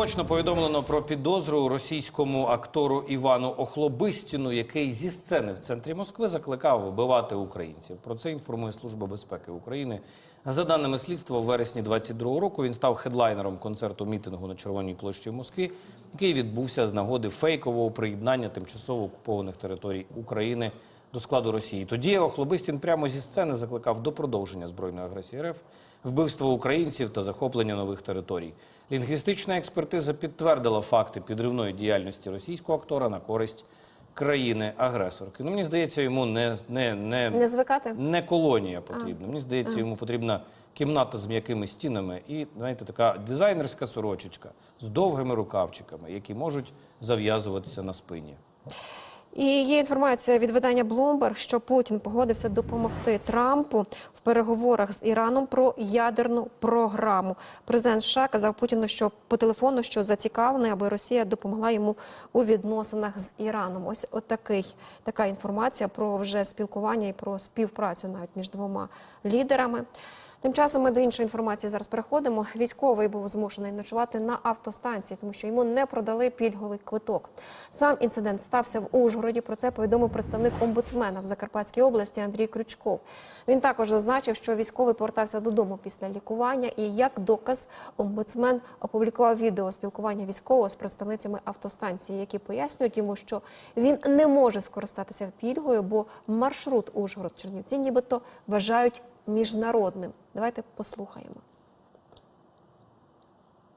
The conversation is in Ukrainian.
заочно повідомлено про підозру російському актору Івану Охлобистіну, який зі сцени в центрі Москви закликав вбивати українців. Про це інформує Служба безпеки України. За даними слідства, в вересні 22-го року він став хедлайнером концерту мітингу на Червоній площі в Москві, який відбувся з нагоди фейкового приєднання тимчасово окупованих територій України до складу Росії. Тоді Охлобистін прямо зі сцени закликав до продовження збройної агресії РФ, вбивства українців та захоплення нових територій. Лінгвістична експертиза підтвердила факти підривної діяльності російського актора на користь країни-агресорки. Ну, мені здається, йому не, не, не, Не звикати? не колонія потрібна. Мені здається, йому потрібна кімната з м'якими стінами і, знаєте, така дизайнерська сорочечка з довгими рукавчиками, які можуть зав'язуватися на спині. І є інформація від видання Bloomberg, що Путін погодився допомогти Трампу в переговорах з Іраном про ядерну програму. Президент США казав Путіну, що по телефону, що зацікавлений, аби Росія допомогла йому у відносинах з Іраном. Ось отакий така інформація про вже спілкування і про співпрацю навіть між двома лідерами. Тим часом ми до іншої інформації зараз переходимо. Військовий був змушений ночувати на автостанції, тому що йому не продали пільговий квиток. Сам інцидент стався в Ужгороді. Про це повідомив представник омбудсмена в Закарпатській області Андрій Крючков. Він також зазначив, що військовий повертався додому після лікування, і як доказ омбудсмен опублікував відео спілкування військового з представницями автостанції, які пояснюють йому, що він не може скористатися пільгою, бо маршрут Ужгород-Чернівці нібито вважають міжнародним. Давайте послухаємо.